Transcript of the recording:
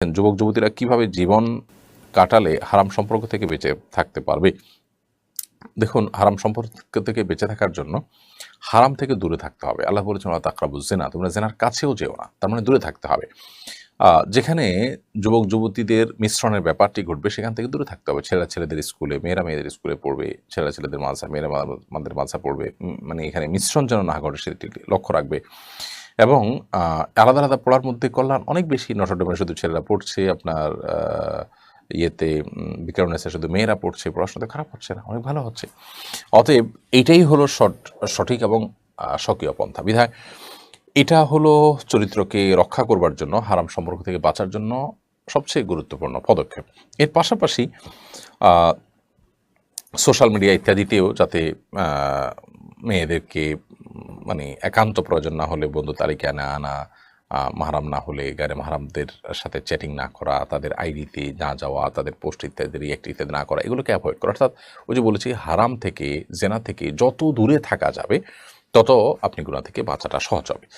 যুবক যুবতীরা কীভাবে জীবন কাটালে হারাম সম্পর্ক থেকে বেঁচে থাকতে পারবে? দেখুন, হারাম সম্পর্ক থেকে বেঁচে থাকার জন্য হারাম থেকে দূরে থাকতে হবে। আল্লাহ বলেছেন তাকরাবু জেনা তোমরা জেনার কাছেও যেও না, তার মানে দূরে থাকতে হবে। যেখানে যুবক যুবতীদের মিশ্রণের ব্যাপারটি ঘটবে, সেখান থেকে দূরে থাকতে হবে। ছেলেরা ছেলেদের স্কুলে, মেয়েরা মেয়েদের স্কুলে পড়বে, ছেলেরা ছেলেদের মাঝা মেয়েরা মাদের মাঝা পড়বে মানে এখানে মিশ্রণ যেন না ঘটে, সেটি লক্ষ্য রাখবে। এবং আলাদা আলাদা পড়ার মধ্যে কল্যাণ অনেক বেশি নটরডেমে শুধু ছেলেরা পড়ছে, আপনার ইয়েতে বিকারণেসে শুধু মেয়েরা পড়ছে পড়াশোনা তো খারাপ হচ্ছে না, অনেক ভালো হচ্ছে। অতএব এটাই হলো সঠিক এবং স্বকীয় পন্থা। বিধায় এটা হলো চরিত্রকে রক্ষা করবার জন্য, হারাম সম্পর্ক থেকে বাঁচার জন্য সবচেয়ে গুরুত্বপূর্ণ পদক্ষেপ। এর পাশাপাশি সোশ্যাল মিডিয়া ইত্যাদিতেও যাতে মেয়েদেরকে মানে একান্ত প্রয়োজন না হলে বন্ধু তালিকা না আনা মাহারাম না হলে গাড়ি মাহারামদের সাথে চ্যাটিং না করা, তাদের আইডিতে না যাওয়া, তাদের পোস্ট ইত্যাদি রিয়াক্ট ইত্যাদি না করা, এগুলোকে অ্যাভয়েড করা। অর্থাৎ ওই যে বলেছি, হারাম থেকে, জেনা থেকে যত দূরে থাকা যাবে, তত আপনি গুণা থেকে বাঁচাটা সহজ হবে।